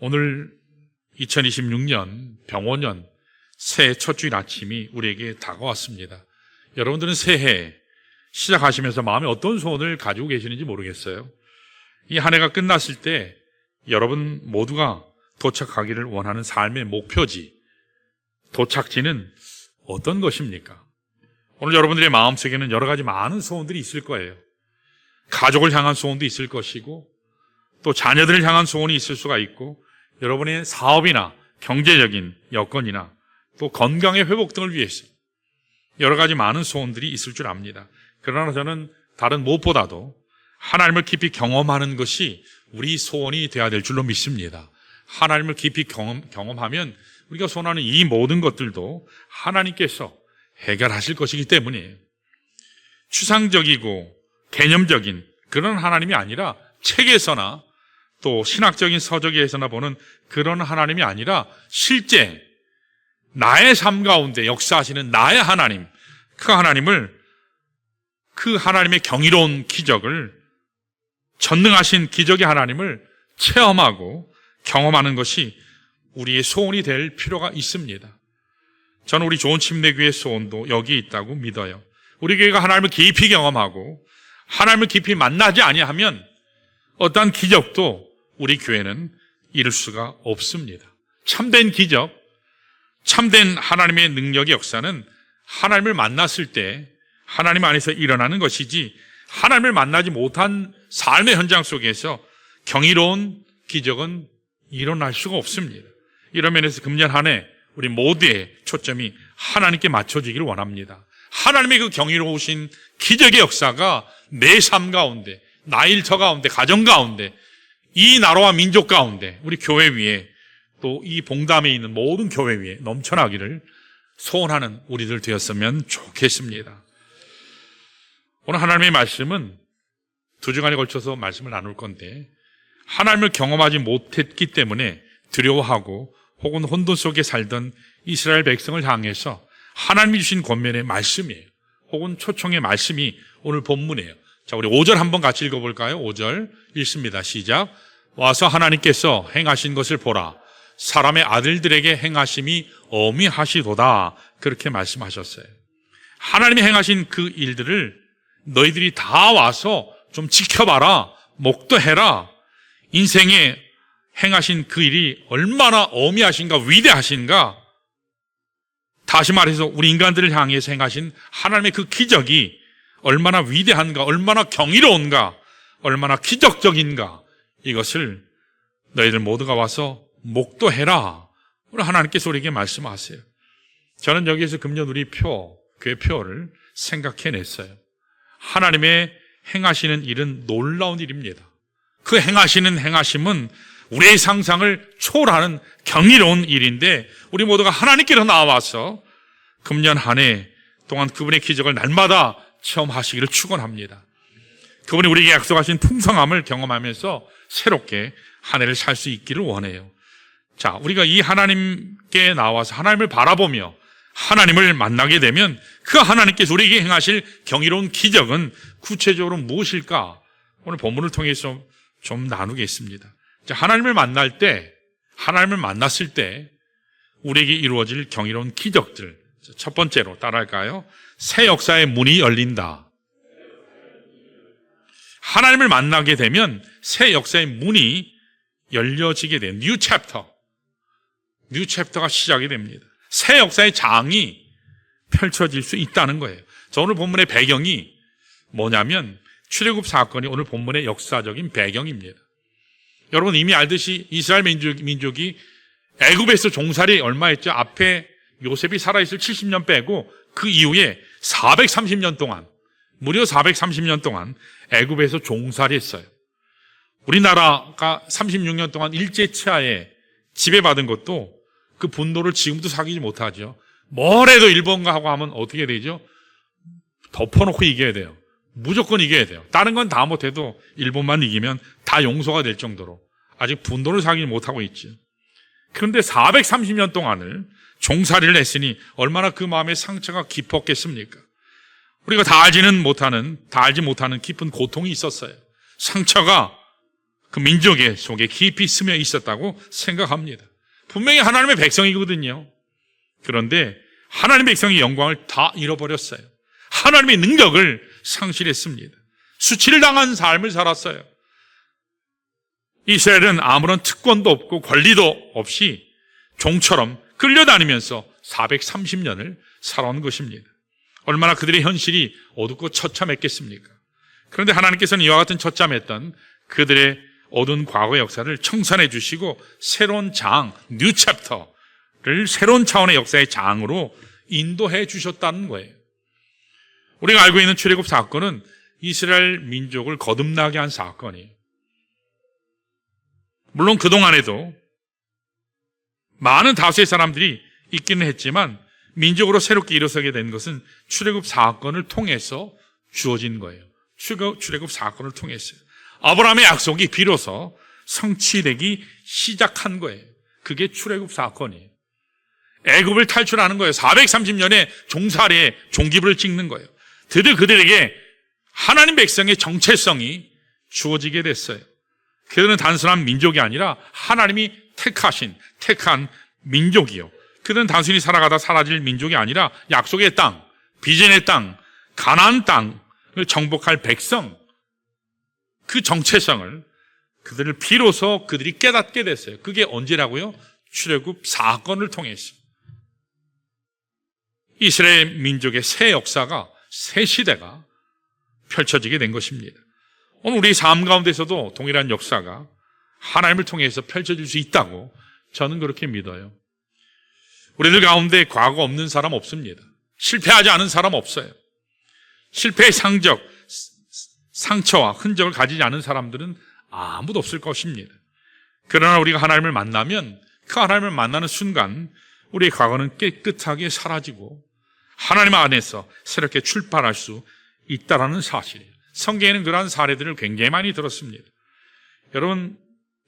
오늘 2026년 병원년 새해 첫 주일 아침이 우리에게 다가왔습니다. 여러분들은 새해 시작하시면서 마음에 어떤 소원을 가지고 계시는지 모르겠어요. 이 한 해가 끝났을 때 여러분 모두가 도착하기를 원하는 삶의 목표지, 도착지는 어떤 것입니까? 오늘 여러분들의 마음속에는 여러 가지 많은 소원들이 있을 거예요. 가족을 향한 소원도 있을 것이고, 또 자녀들을 향한 소원이 있을 수가 있고, 여러분의 사업이나 경제적인 여건이나 또 건강의 회복 등을 위해서 여러 가지 많은 소원들이 있을 줄 압니다. 그러나 저는 다른 무엇보다도 하나님을 깊이 경험하는 것이 우리 소원이 되어야 될 줄로 믿습니다. 하나님을 깊이 경험, 경험하면 우리가 소원하는 이 모든 것들도 하나님께서 해결하실 것이기 때문이에요. 추상적이고 개념적인 그런 하나님이 아니라 책에서나 또 신학적인 서적에서나 보는 그런 하나님이 아니라 실제 나의 삶 가운데 역사하시는 나의 하나님, 그 하나님을 그 하나님의 경이로운 기적을 전능하신 기적의 하나님을 체험하고 경험하는 것이 우리의 소원이 될 필요가 있습니다. 저는 우리 좋은 침례교회 소원도 여기 있다고 믿어요. 우리 교회가 하나님을 깊이 경험하고 하나님을 깊이 만나지 아니하면 어떠한 기적도 우리 교회는 이룰 수가 없습니다. 참된 기적, 참된 하나님의 능력의 역사는 하나님을 만났을 때 하나님 안에서 일어나는 것이지 하나님을 만나지 못한 삶의 현장 속에서 경이로운 기적은 일어날 수가 없습니다. 이런 면에서 금년 한 해 우리 모두의 초점이 하나님께 맞춰지기를 원합니다. 하나님의 그 경이로우신 기적의 역사가 내 삶 가운데, 나 일터 가운데, 가정 가운데, 이 나라와 민족 가운데, 우리 교회 위에, 또 이 봉담에 있는 모든 교회 위에 넘쳐나기를 소원하는 우리들 되었으면 좋겠습니다. 오늘 하나님의 말씀은 두 주간에 걸쳐서 말씀을 나눌 건데, 하나님을 경험하지 못했기 때문에 두려워하고 혹은 혼돈 속에 살던 이스라엘 백성을 향해서 하나님이 주신 권면의 말씀이에요. 혹은 초청의 말씀이 오늘 본문이에요. 자, 우리 5절 한번 같이 읽어볼까요? 5절 읽습니다. 시작. 와서 하나님께서 행하신 것을 보라. 사람의 아들들에게 행하심이 어미하시도다. 그렇게 말씀하셨어요. 하나님이 행하신 그 일들을 너희들이 다 와서 좀 지켜봐라. 목도해라. 인생에 행하신 그 일이 얼마나 어미하신가 위대하신가 다시 말해서 우리 인간들을 향해서 행하신 하나님의 그 기적이 얼마나 위대한가 얼마나 경이로운가 얼마나 기적적인가 이것을 너희들 모두가 와서 목도해라. 우리 하나님께서 우리에게 말씀하세요. 저는 여기에서 금년 우리 표 교회 표를 생각해냈어요. 하나님의 행하시는 일은 놀라운 일입니다. 그 행하시는 행하심은 우리의 상상을 초월하는 경이로운 일인데 우리 모두가 하나님께로 나와서 금년 한 해 동안 그분의 기적을 날마다 체험하시기를 축원합니다. 그분이 우리에게 약속하신 풍성함을 경험하면서 새롭게 한 해를 살 수 있기를 원해요. 자, 우리가 이 하나님께 나와서 하나님을 바라보며 하나님을 만나게 되면 그 하나님께서 우리에게 행하실 경이로운 기적은 구체적으로 무엇일까? 오늘 본문을 통해서 좀 나누겠습니다. 자, 하나님을 만날 때, 하나님을 만났을 때, 우리에게 이루어질 경이로운 기적들. 첫 번째로 따라할까요? 새 역사의 문이 열린다. 하나님을 만나게 되면 새 역사의 문이 열려지게 돼요. 뉴 챕터. 뉴 챕터가 시작이 됩니다. 새 역사의 장이 펼쳐질 수 있다는 거예요. 저 오늘 본문의 배경이 뭐냐면 출애굽 사건이 오늘 본문의 역사적인 배경입니다. 여러분 이미 알듯이 이스라엘 민족, 민족이 애굽에서 종살이 얼마 했죠? 앞에 요셉이 살아있을 70년 빼고 그 이후에 430년 동안 무려 430년 동안 애굽에서 종살이 했어요. 우리나라가 36년 동안 일제 치하에 지배받은 것도 그 분노를 지금도 사귀지 못하죠. 뭐래도 일본과 하고 하면 어떻게 되죠? 덮어놓고 이겨야 돼요. 무조건 이겨야 돼요. 다른 건 다 못해도 일본만 이기면 다 용서가 될 정도로 아직 분노를 사귀지 못하고 있죠. 그런데 430년 동안을 종살이를 했으니 얼마나 그 마음의 상처가 깊었겠습니까? 우리가 다 알지는 못하는, 다 알지 못하는 깊은 고통이 있었어요. 상처가 그 민족의 속에 깊이 스며 있었다고 생각합니다. 분명히 하나님의 백성이거든요. 그런데 하나님의 백성의 영광을 다 잃어버렸어요. 하나님의 능력을 상실했습니다. 수치를 당한 삶을 살았어요. 이스라엘은 아무런 특권도 없고 권리도 없이 종처럼 끌려다니면서 430년을 살아온 것입니다. 얼마나 그들의 현실이 어둡고 처참했겠습니까? 그런데 하나님께서는 이와 같은 처참했던 그들의 어두운 과거 역사를 청산해 주시고 새로운 장, 뉴 챕터를 새로운 차원의 역사의 장으로 인도해 주셨다는 거예요. 우리가 알고 있는 출애굽 사건은 이스라엘 민족을 거듭나게 한 사건이에요. 물론 그동안에도 많은 다수의 사람들이 있기는 했지만 민족으로 새롭게 일어서게 된 것은 출애굽 사건을 통해서 주어진 거예요. 출애굽, 사건을 통해서요. 아브라함의 약속이 비로소 성취되기 시작한 거예요. 그게 출애굽 사건이에요. 애굽을 탈출하는 거예요. 430년의 종살이에 종기부를 찍는 거예요. 드디어 그들에게 하나님 백성의 정체성이 주어지게 됐어요. 그들은 단순한 민족이 아니라 하나님이 택하신 택한 민족이요. 그들은 단순히 살아가다 사라질 민족이 아니라 약속의 땅, 비전의 땅, 가나안 땅을 정복할 백성 그 정체성을 그들을 비로소 그들이 깨닫게 됐어요. 그게 언제라고요? 출애굽 사건을 통해서 이스라엘 민족의 새 역사가 새 시대가 펼쳐지게 된 것입니다. 오늘 우리 삶 가운데서도 동일한 역사가 하나님을 통해서 펼쳐질 수 있다고 저는 그렇게 믿어요. 우리들 가운데 과거 없는 사람 없습니다. 실패하지 않은 사람 없어요. 실패의 상적, 상처와 흔적을 가지지 않은 사람들은 아무도 없을 것입니다. 그러나 우리가 하나님을 만나면 그 하나님을 만나는 순간 우리의 과거는 깨끗하게 사라지고 하나님 안에서 새롭게 출발할 수 있다라는 사실이에요. 성경에는 그러한 사례들을 굉장히 많이 들었습니다. 여러분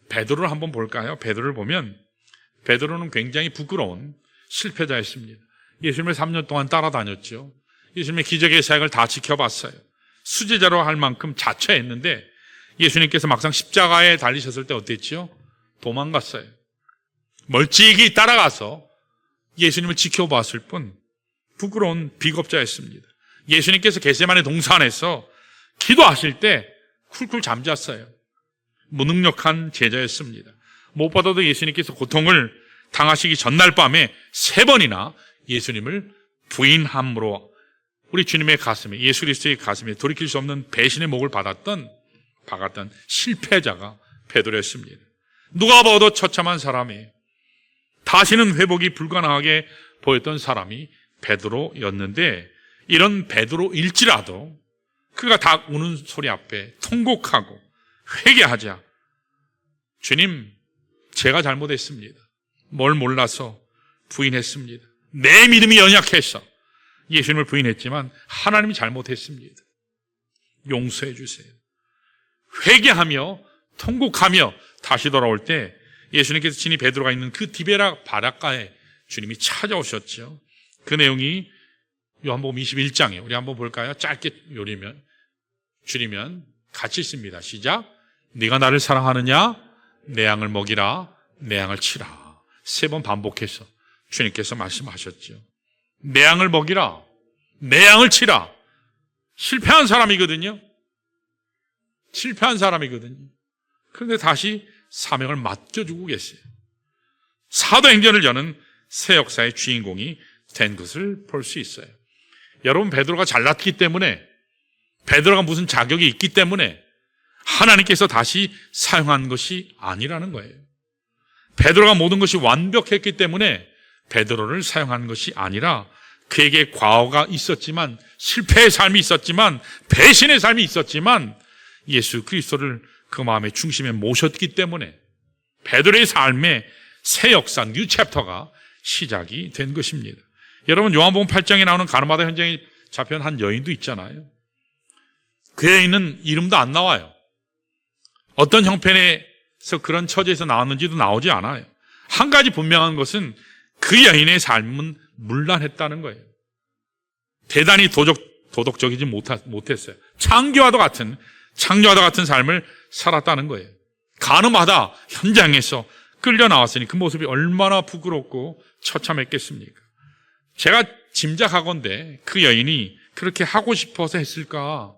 베드로를 한번 볼까요? 베드로를 보면 베드로는 굉장히 부끄러운 실패자였습니다. 예수님을 3년 동안 따라다녔죠. 예수님의 기적의 사역을 다 지켜봤어요. 수제자로 할 만큼 자처했는데 예수님께서 막상 십자가에 달리셨을 때 어땠지요? 도망갔어요. 멀찍이 따라가서 예수님을 지켜봤을 뿐 부끄러운 비겁자였습니다. 예수님께서 게세만의 동산에서 기도하실 때 쿨쿨 잠잤어요. 무능력한 제자였습니다. 무엇보다도 예수님께서 고통을 당하시기 전날 밤에 세 번이나 예수님을 부인함으로 우리 주님의 가슴에 예수 그리스도의 가슴에 돌이킬 수 없는 배신의 목을 받았던 박았던 실패자가 베드로였습니다. 누가 봐도 처참한 사람이 다시는 회복이 불가능하게 보였던 사람이 베드로였는데 이런 베드로일지라도 그가 닭 우는 소리 앞에 통곡하고 회개하자 주님 제가 잘못했습니다. 뭘 몰라서 부인했습니다. 내 믿음이 연약해서 예수님을 부인했지만 하나님이 잘못했습니다. 용서해 주세요. 회개하며 통곡하며 다시 돌아올 때 예수님께서 친히 베드로가 있는 그 디베라 바닷가에 주님이 찾아오셨죠. 그 내용이 요한복음 21장에 우리 한번 볼까요? 짧게 요리면 줄이면 같이 있습니다. 시작. 네가 나를 사랑하느냐? 내 양을 먹이라. 내 양을 치라. 세 번 반복해서 주님께서 말씀하셨죠. 내 양을 먹이라. 내 양을 치라. 실패한 사람이거든요. 실패한 사람이거든요. 그런데 다시 사명을 맡겨주고 계세요. 사도행전을 여는 새 역사의 주인공이 된 것을 볼 수 있어요. 여러분 베드로가 잘났기 때문에 베드로가 무슨 자격이 있기 때문에 하나님께서 다시 사용한 것이 아니라는 거예요. 베드로가 모든 것이 완벽했기 때문에 베드로를 사용한 것이 아니라 그에게 과거가 있었지만 실패의 삶이 있었지만 배신의 삶이 있었지만 예수 그리스도를 그 마음의 중심에 모셨기 때문에 베드로의 삶의 새 역사 뉴 챕터가 시작이 된 것입니다. 여러분 요한복음 8장에 나오는 가르마다 현장에 잡혀온 한 여인도 있잖아요. 그 여인은 이름도 안 나와요. 어떤 형편에서 그런 처지에서 나왔는지도 나오지 않아요. 한 가지 분명한 것은 그 여인의 삶은 문란했다는 거예요. 대단히 도적, 도덕적이지 못했어요. 창조와도 같은, 창조와도 같은 삶을 살았다는 거예요. 가늠하다 현장에서 끌려 나왔으니 그 모습이 얼마나 부끄럽고 처참했겠습니까? 제가 짐작하건대 그 여인이 그렇게 하고 싶어서 했을까?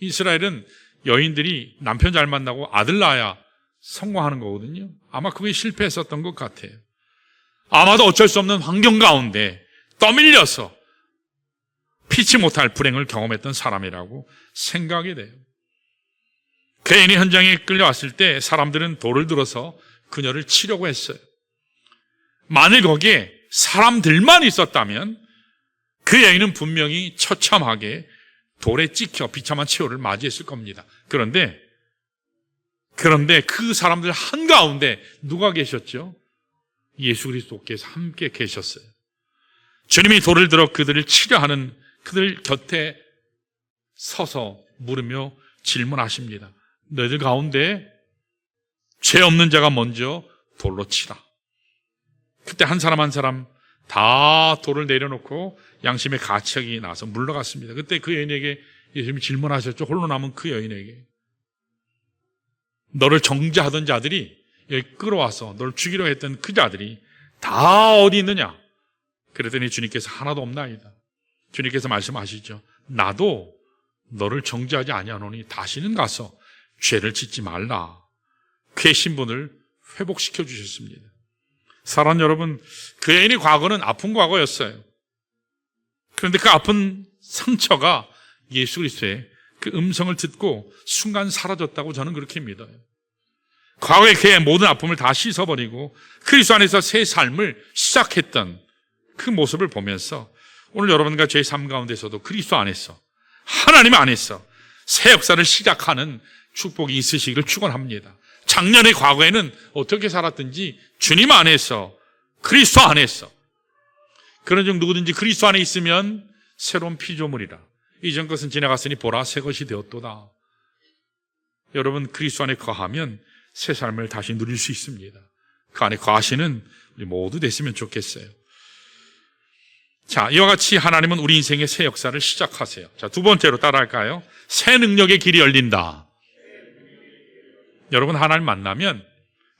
이스라엘은 여인들이 남편 잘 만나고 아들 낳아야 성공하는 거거든요. 아마 그게 실패했었던 것 같아요. 아마도 어쩔 수 없는 환경 가운데 떠밀려서 피치 못할 불행을 경험했던 사람이라고 생각이 돼요. 그 애인이 현장에 끌려왔을 때 사람들은 돌을 들어서 그녀를 치려고 했어요. 만일 거기에 사람들만 있었다면 그 여인은 분명히 처참하게 돌에 찍혀 비참한 최후를 맞이했을 겁니다. 그런데 그런데 그 사람들 한가운데 누가 계셨죠? 예수 그리스도께서 함께 계셨어요. 주님이 돌을 들어 그들을 치려하는 그들 곁에 서서 물으며 질문하십니다. 너희들 가운데 죄 없는 자가 먼저 돌로 치라. 그때 한 사람 한 사람 다 돌을 내려놓고 양심의 가책이 나서 물러갔습니다. 그때 그 여인에게 예수님이 질문하셨죠. 홀로 남은 그 여인에게. 너를 정죄하던 자들이 끌어와서 너를 죽이려 했던 그 자들이 다 어디 있느냐? 그랬더니 주님께서 하나도 없나이다. 주님께서 말씀하시죠. 나도 너를 정죄하지 아니하노니 다시는 가서 죄를 짓지 말라. 그의 신분을 회복시켜 주셨습니다. 사랑 여러분, 그 애인의 과거는 아픈 과거였어요. 그런데 그 아픈 상처가 예수 그리스도의 그 음성을 듣고 순간 사라졌다고 저는 그렇게 믿어요. 과거의 그의 모든 아픔을 다 씻어버리고 그리스도 안에서 새 삶을 시작했던 그 모습을 보면서 오늘 여러분과 제 삶 가운데서도 그리스도 안에서 하나님 안에서 새 역사를 시작하는 축복이 있으시기를 축원합니다. 작년의 과거에는 어떻게 살았든지 주님 안에서 그리스도 안에서 그런 중 누구든지 그리스도 안에 있으면 새로운 피조물이라 이전 것은 지나갔으니 보라 새 것이 되었도다. 여러분 그리스도 안에 거하면 새 삶을 다시 누릴 수 있습니다. 그 안에 우리 모두 됐으면 좋겠어요. 자, 이와 같이 하나님은 우리 인생의 새 역사를 시작하세요. 자, 두 번째로 따라할까요? 새 능력의 길이 열린다. 여러분 하나님 만나면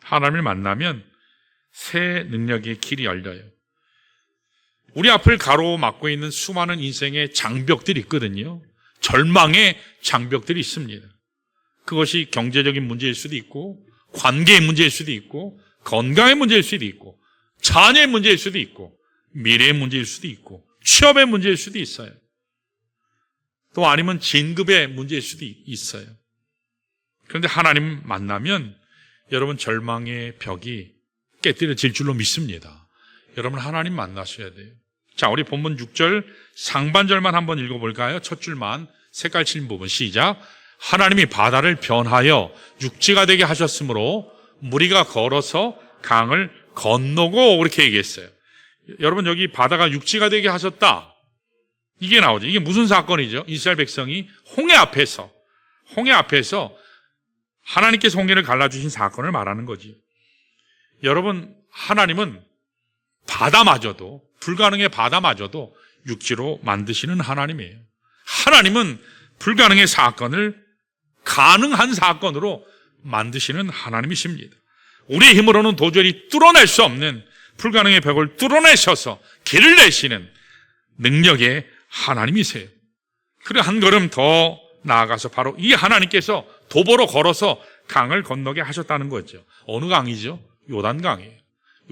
하나님을 만나면 새 능력의 길이 열려요. 우리 앞을 가로막고 있는 수많은 인생의 장벽들이 있거든요. 절망의 장벽들이 있습니다. 그것이 경제적인 문제일 수도 있고, 관계의 문제일 수도 있고, 건강의 문제일 수도 있고, 자녀의 문제일 수도 있고, 미래의 문제일 수도 있고, 취업의 문제일 수도 있어요. 또 아니면 진급의 문제일 수도 있어요. 그런데 하나님 만나면 여러분 절망의 벽이 깨뜨려질 줄로 믿습니다. 여러분 하나님 만나셔야 돼요. 자, 우리 본문 6절 상반절만 한번 읽어볼까요? 첫 줄만 색깔 친 부분 시작. 하나님이 바다를 변하여 육지가 되게 하셨으므로 무리가 걸어서 강을 건너고 그렇게 얘기했어요. 여러분 여기 바다가 육지가 되게 하셨다. 이게 나오죠. 이게 무슨 사건이죠? 이스라엘 백성이 홍해 앞에서 홍해 앞에서 하나님께서 홍해를 갈라주신 사건을 말하는 거지. 여러분 하나님은 바다마저도 불가능의 바다마저도 육지로 만드시는 하나님이에요. 하나님은 불가능의 사건을 가능한 사건으로 만드시는 하나님이십니다. 우리의 힘으로는 도저히 뚫어낼 수 없는 불가능의 벽을 뚫어내셔서 길을 내시는 능력의 하나님이세요. 그리고 한 걸음 더 나아가서 바로 이 하나님께서 도보로 걸어서 강을 건너게 하셨다는 거죠. 어느 강이죠? 요단강이에요.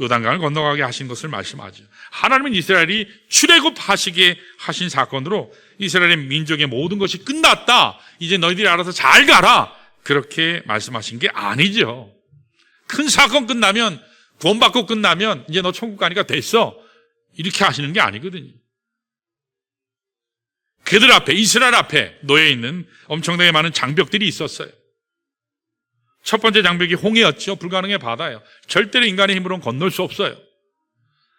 요단강을 건너가게 하신 것을 말씀하죠. 하나님은 이스라엘이 출애굽하시게 하신 사건으로 이스라엘의 민족의 모든 것이 끝났다. 이제 너희들이 알아서 잘 가라. 그렇게 말씀하신 게 아니죠. 큰 사건 끝나면 구원받고 끝나면 이제 너 천국 가니까 됐어. 이렇게 하시는 게 아니거든요. 그들 앞에 이스라엘 앞에 놓여 있는 엄청나게 많은 장벽들이 있었어요. 첫 번째 장벽이 홍해였죠. 불가능의 바다예요. 절대로 인간의 힘으로는 건널 수 없어요.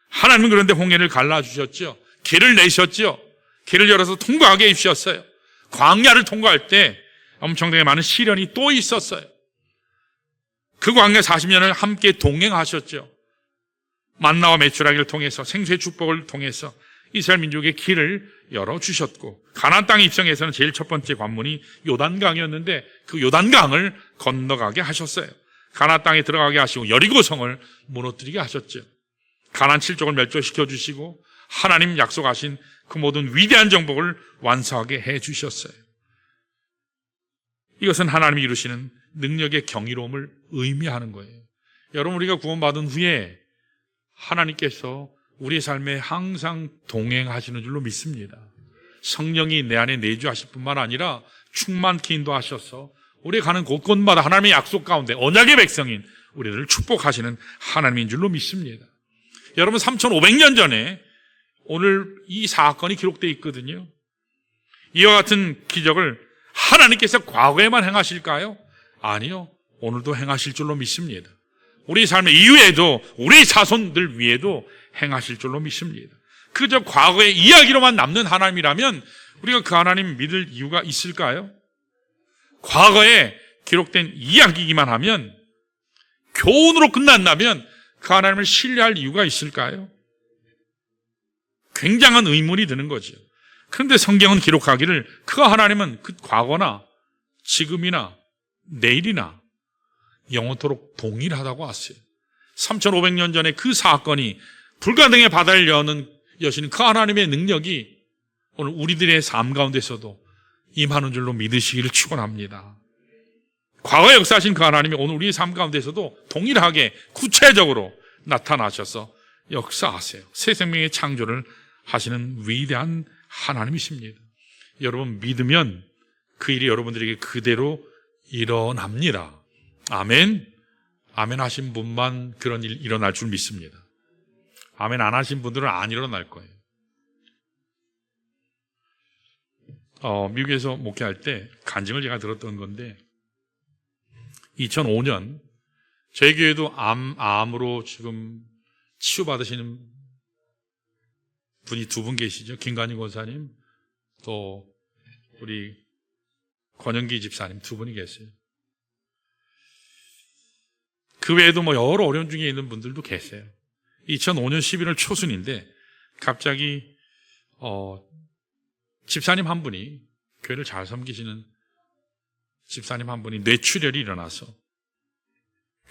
하나님은 그런데 홍해를 갈라주셨죠. 길을 내셨죠. 길을 열어서 통과하게 해주셨어요. 광야를 통과할 때 엄청나게 많은 시련이 또 있었어요. 그 광야 40년을 함께 동행하셨죠. 만나와 매출하기를 통해서 생수의 축복을 통해서 이스라엘 민족의 길을 열어주셨고 가나안 땅에 입성해서는 제일 첫 번째 관문이 요단강이었는데 그 요단강을 건너가게 하셨어요. 가나안 땅에 들어가게 하시고 여리고성을 무너뜨리게 하셨죠. 가나안 칠족을 멸절시켜 주시고 하나님 약속하신 그 모든 위대한 정복을 완수하게 해 주셨어요. 이것은 하나님이 이루시는 능력의 경이로움을 의미하는 거예요. 여러분 우리가 구원받은 후에 하나님께서 우리의 삶에 항상 동행하시는 줄로 믿습니다. 성령이 내 안에 내주하실 뿐만 아니라 충만케 인도하셔서 우리 가는 곳곳마다 하나님의 약속 가운데 언약의 백성인 우리를 축복하시는 하나님인 줄로 믿습니다. 여러분 3,500년 전에 오늘 이 사건이 기록되어 있거든요. 이와 같은 기적을 하나님께서 과거에만 행하실까요? 아니요. 오늘도 행하실 줄로 믿습니다. 우리 삶의 이후에도 우리 자손들 위에도 행하실 줄로 믿습니다. 그저 과거의 이야기로만 남는 하나님이라면 우리가 그 하나님 믿을 이유가 있을까요? 과거에 기록된 이야기기만 하면 교훈으로 끝난다면 그 하나님을 신뢰할 이유가 있을까요? 굉장한 의문이 드는 거죠. 그런데 성경은 기록하기를 그 하나님은 그 과거나 지금이나 내일이나 영원토록 동일하다고 왔어요. 3,500년 전에 그 사건이 불가능의 바다를 여는 여시는 그 하나님의 능력이 오늘 우리들의 삶 가운데서도 임하는 줄로 믿으시기를 축원합니다. 과거 역사하신 그 하나님이 오늘 우리의 삶 가운데서도 동일하게 구체적으로 나타나셔서 역사하세요. 새 생명의 창조를 하시는 위대한 하나님이십니다. 여러분 믿으면 그 일이 여러분들에게 그대로 일어납니다. 아멘. 아멘 하신 분만 그런 일 일어날 줄 믿습니다. 아멘 안 하신 분들은 안 일어날 거예요. 어, 미국에서 목회할 때 간증을 제가 들었던 건데 2005년 저희 교회도 암, 암으로 지금 치유받으시는 분이 두 분 계시죠. 김관희 권사님 또 우리 권영기 집사님 두 분이 계세요. 그 외에도 뭐 여러 어려움 중에 있는 분들도 계세요. 2005년 11월 초순인데 갑자기 어, 집사님 한 분이 교회를 잘 섬기시는 집사님 한 분이 뇌출혈이 일어나서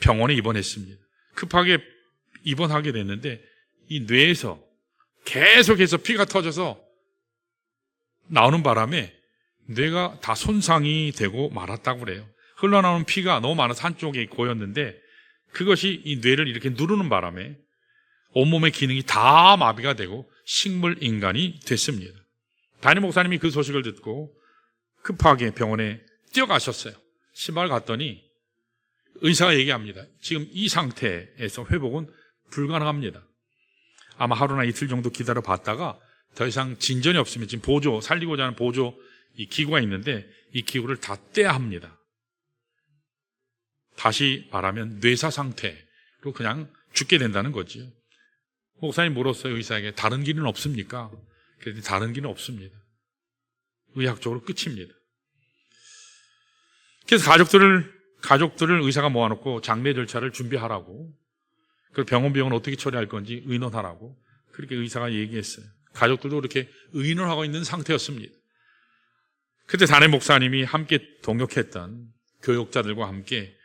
병원에 입원했습니다. 급하게 입원하게 됐는데 이 뇌에서 계속해서 피가 터져서 나오는 바람에 뇌가 다 손상이 되고 말았다고 그래요. 흘러나오는 피가 너무 많아서 한쪽에 고였는데 그것이 이 뇌를 이렇게 누르는 바람에 온몸의 기능이 다 마비가 되고 식물 인간이 됐습니다. 담임 목사님이 그 소식을 듣고 급하게 병원에 뛰어가셨어요. 신발 갔더니 의사가 얘기합니다. 지금 이 상태에서 회복은 불가능합니다. 아마 하루나 이틀 정도 기다려 봤다가 더 이상 진전이 없으면 지금 보조, 살리고자 하는 보조 이 기구가 있는데 이 기구를 다 떼야 합니다. 다시 말하면 뇌사 상태로 그냥 죽게 된다는 거지요. 목사님 물었어요, 의사에게. 다른 길은 없습니까? 그랬더니 다른 길은 없습니다. 의학적으로 끝입니다. 그래서 가족들을, 가족들을 의사가 모아놓고 장례 절차를 준비하라고, 그 병원 비용은 어떻게 처리할 건지 의논하라고, 그렇게 의사가 얘기했어요. 가족들도 그렇게 의논하고 있는 상태였습니다. 그때 단임 목사님이 함께 동역했던 교육자들과 함께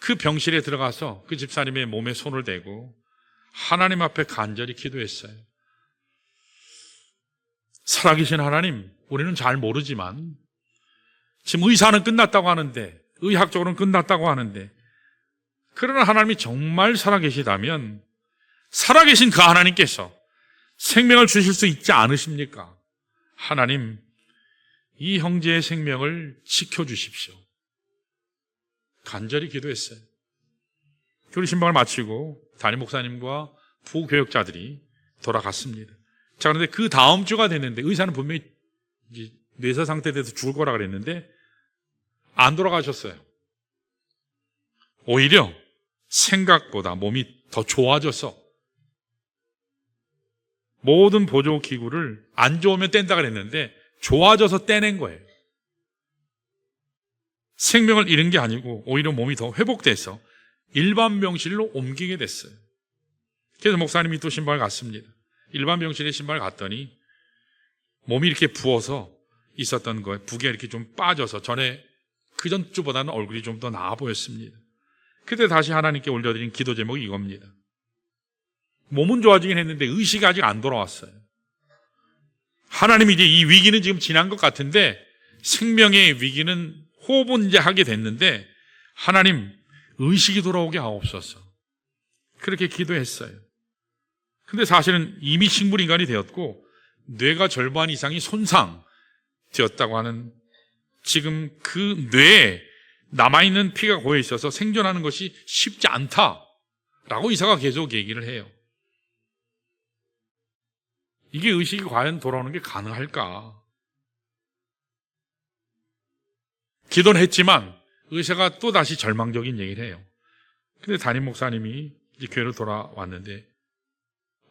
그 병실에 들어가서 그 집사님의 몸에 손을 대고 하나님 앞에 간절히 기도했어요. 살아계신 하나님, 우리는 잘 모르지만 지금 의사는 끝났다고 하는데 의학적으로는 끝났다고 하는데 그러나 하나님이 정말 살아계시다면 살아계신 그 하나님께서 생명을 주실 수 있지 않으십니까? 하나님, 이 형제의 생명을 지켜주십시오. 간절히 기도했어요. 교리 신방을 마치고 담임 목사님과 부교역자들이 돌아갔습니다. 자, 그런데 그 다음 주가 됐는데 의사는 분명히 뇌사 상태에 대해서 죽을 거라 그랬는데 안 돌아가셨어요. 오히려 생각보다 몸이 더 좋아져서 모든 보조 기구를 안 좋으면 뗀다 그랬는데 좋아져서 떼낸 거예요. 생명을 잃은 게 아니고 오히려 몸이 더 회복돼서 일반 병실로 옮기게 됐어요. 그래서 목사님이 또 신발 갔습니다. 일반 병실에 신발 갔더니 몸이 이렇게 부어서 있었던 거에 부게 이렇게 좀 빠져서 전에 그 전주보다는 얼굴이 좀 더 나아 보였습니다. 그때 다시 하나님께 올려드린 기도 제목이 이겁니다. 몸은 좋아지긴 했는데 의식이 아직 안 돌아왔어요. 하나님이 이제 이 위기는 지금 지난 것 같은데 생명의 위기는 호분제하게 됐는데 하나님 의식이 돌아오게 하옵소서. 그렇게 기도했어요. 근데 사실은 이미 식물인간이 되었고 뇌가 절반 이상이 손상되었다고 하는 지금 그 뇌에 남아있는 피가 고여 있어서 생존하는 것이 쉽지 않다라고 의사가 계속 얘기를 해요. 이게 의식이 과연 돌아오는 게 가능할까? 기도는 했지만 의사가 또 다시 절망적인 얘기를 해요. 근데 담임 목사님이 이제 교회로 돌아왔는데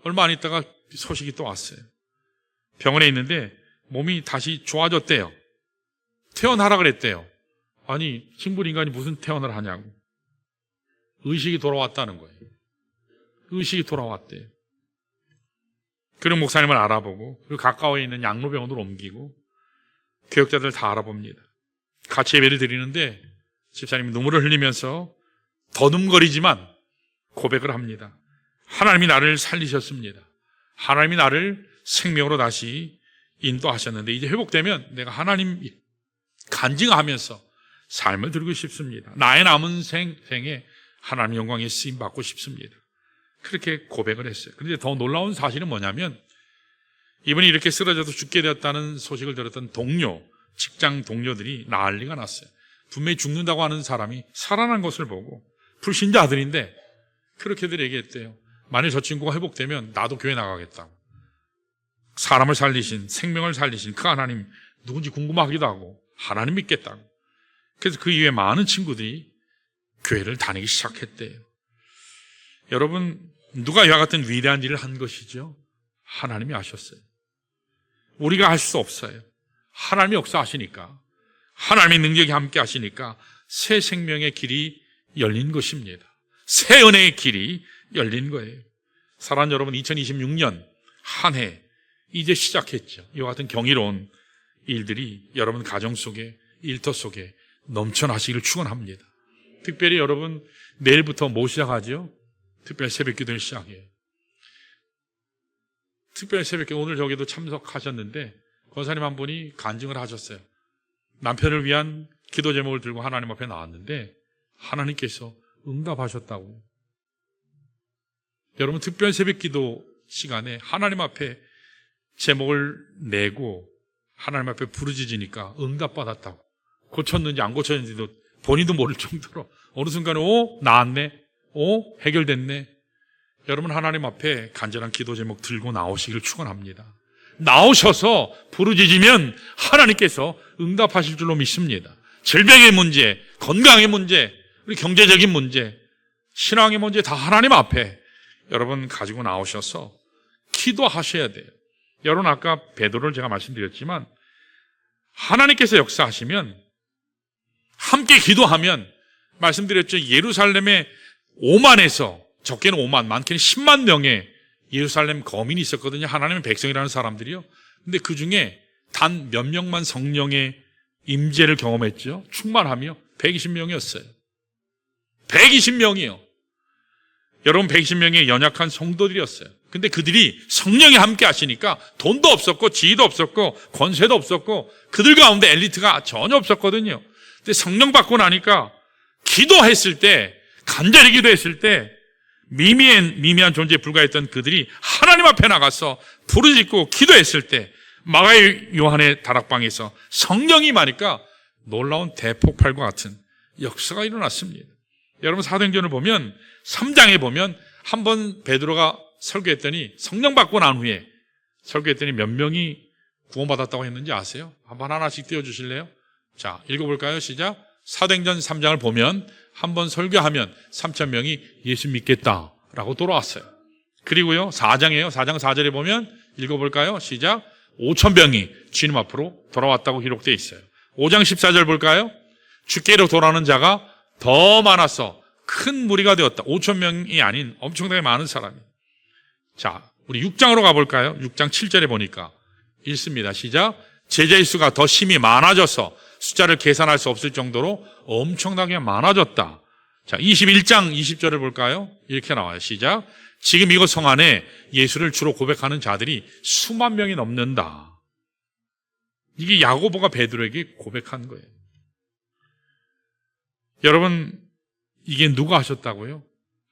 얼마 안 있다가 소식이 또 왔어요. 병원에 있는데 몸이 다시 좋아졌대요. 퇴원하라 그랬대요. 아니, 식물 인간이 무슨 퇴원을 하냐고. 의식이 돌아왔다는 거예요. 의식이 돌아왔대요. 그런 목사님을 알아보고, 그리고 가까워에 있는 양로병원으로 옮기고, 교역자들 다 알아봅니다. 같이 예배를 드리는데, 집사님이 눈물을 흘리면서 더듬거리지만 고백을 합니다. 하나님이 나를 살리셨습니다. 하나님이 나를 생명으로 다시 인도하셨는데, 이제 회복되면 내가 하나님 간증하면서 삶을 들고 싶습니다. 나의 남은 생, 생에 하나님 영광에 쓰임 받고 싶습니다. 그렇게 고백을 했어요. 그런데 더 놀라운 사실은 뭐냐면 이분이 이렇게 쓰러져서 죽게 되었다는 소식을 들었던 동료, 직장 동료들이 난리가 났어요. 분명히 죽는다고 하는 사람이 살아난 것을 보고 불신자 아들인데 그렇게들 얘기했대요. 만일 저 친구가 회복되면 나도 교회 나가겠다고. 사람을 살리신, 생명을 살리신 그 하나님 누군지 궁금하기도 하고 하나님 믿겠다고. 그래서 그 이후에 많은 친구들이 교회를 다니기 시작했대요. 여러분, 누가 이와 같은 위대한 일을 한 것이죠? 하나님이 하셨어요. 우리가 할 수 없어요. 하나님이 역사하시니까, 하나님의 능력이 함께 하시니까 새 생명의 길이 열린 것입니다. 새 은혜의 길이 열린 거예요. 사랑 여러분, 2026년 한 해 이제 시작했죠. 이와 같은 경이로운 일들이 여러분 가정 속에 일터 속에 넘쳐나시기를 축원합니다. 특별히 여러분 내일부터 뭐 시작하죠? 특별 새벽 기도를 시작해요. 특별 새벽 오늘 저기도 참석하셨는데 권사님 한 분이 간증을 하셨어요. 남편을 위한 기도 제목을 들고 하나님 앞에 나왔는데 하나님께서 응답하셨다고. 여러분 특별 새벽 기도 시간에 하나님 앞에 제목을 내고 하나님 앞에 부르짖으니까 응답받았다고. 고쳤는지 안 고쳤는지도 본인도 모를 정도로 어느 순간에 오 나았네, 오 해결됐네. 여러분 하나님 앞에 간절한 기도 제목 들고 나오시길 축원합니다. 나오셔서 부르짖으면 하나님께서 응답하실 줄로 믿습니다. 질병의 문제, 건강의 문제, 우리 경제적인 문제, 신앙의 문제 다 하나님 앞에 여러분 가지고 나오셔서 기도하셔야 돼요. 여러분 아까 베드로를 제가 말씀드렸지만 하나님께서 역사하시면 함께 기도하면 말씀드렸죠. 예루살렘에 5만에서 적게는 5만, 많게는 10만 명의 예루살렘 거민이 있었거든요. 하나님의 백성이라는 사람들이요. 근데 그 중에 단 몇 명만 성령의 임재를 경험했죠. 충만하며 120명이었어요. 120명이요. 여러분 120명의 연약한 성도들이었어요. 근데 그들이 성령이 함께 하시니까 돈도 없었고 지위도 없었고 권세도 없었고 그들 가운데 엘리트가 전혀 없었거든요. 근데 성령 받고 나니까 기도했을 때 간절히 기도했을 때 미미한 미미한 존재에 불과했던 그들이 하나님 앞에 나가서 부르짖고 기도했을 때 마가의 요한의 다락방에서 성령이 마니까 놀라운 대폭발과 같은 역사가 일어났습니다. 여러분 사도행전을 보면 3장에 보면 한 번 베드로가 설교했더니 성령 받고 난 후에 설교했더니 몇 명이 구원받았다고 했는지 아세요? 한번 하나씩 띄워주실래요? 자, 읽어볼까요? 시작. 사도행전 3장을 보면 한 번 설교하면 3천 명이 예수 믿겠다라고 돌아왔어요. 그리고요, 4장이에요. 4장 4절에 보면 읽어볼까요? 시작. 5천 명이 주님 앞으로 돌아왔다고 기록되어 있어요. 5장 14절 볼까요? 주께로 돌아오는 자가 더 많아서 큰 무리가 되었다. 5천 명이 아닌 엄청나게 많은 사람이. 자, 우리 6장으로 가볼까요? 6장 7절에 보니까 읽습니다. 시작. 제자의 수가 더 심히 많아져서 숫자를 계산할 수 없을 정도로 엄청나게 많아졌다. 자, 21장 20절을 볼까요? 이렇게 나와요. 시작. 지금 이곳 성 안에 예수를 주로 고백하는 자들이 수만 명이 넘는다. 이게 야고보가 베드로에게 고백한 거예요. 여러분, 이게 누가 하셨다고요?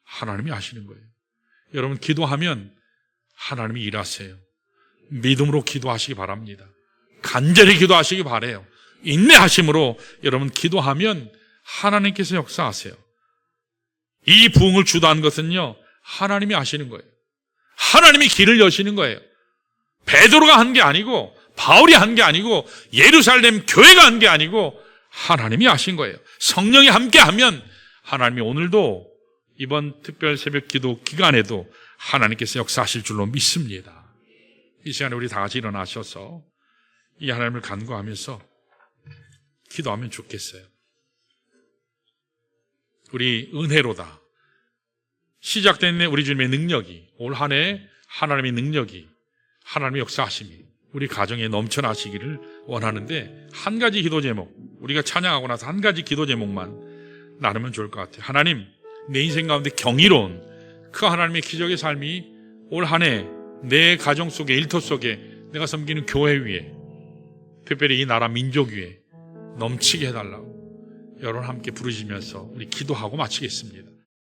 하나님이 하시는 거예요. 여러분, 기도하면 하나님이 일하세요. 믿음으로 기도하시기 바랍니다. 간절히 기도하시기 바래요. 인내하심으로 여러분 기도하면 하나님께서 역사하세요. 이 부흥을 주도한 것은요, 하나님이 하시는 거예요. 하나님이 길을 여시는 거예요. 베드로가 한 게 아니고, 바울이 한 게 아니고, 예루살렘 교회가 한 게 아니고, 하나님이 하신 거예요. 성령이 함께 하면, 하나님이 오늘도 이번 특별 새벽 기도 기간에도 하나님께서 역사하실 줄로 믿습니다. 이 시간에 우리 다 같이 일어나셔서 이 하나님을 간구하면서 기도하면 좋겠어요. 우리 은혜로다. 시작된 우리 주님의 능력이 올 한 해 하나님의 능력이 하나님의 역사하심이 우리 가정에 넘쳐나시기를 원하는데 한 가지 기도 제목 우리가 찬양하고 나서 한 가지 기도 제목만 나누면 좋을 것 같아요. 하나님 내 인생 가운데 경이로운 그 하나님의 기적의 삶이 올 한 해 내 가정 속에 일터 속에 내가 섬기는 교회 위에 특별히 이 나라 민족 위에 넘치게 해달라고 여러분 함께 부르시면서 우리 기도하고 마치겠습니다.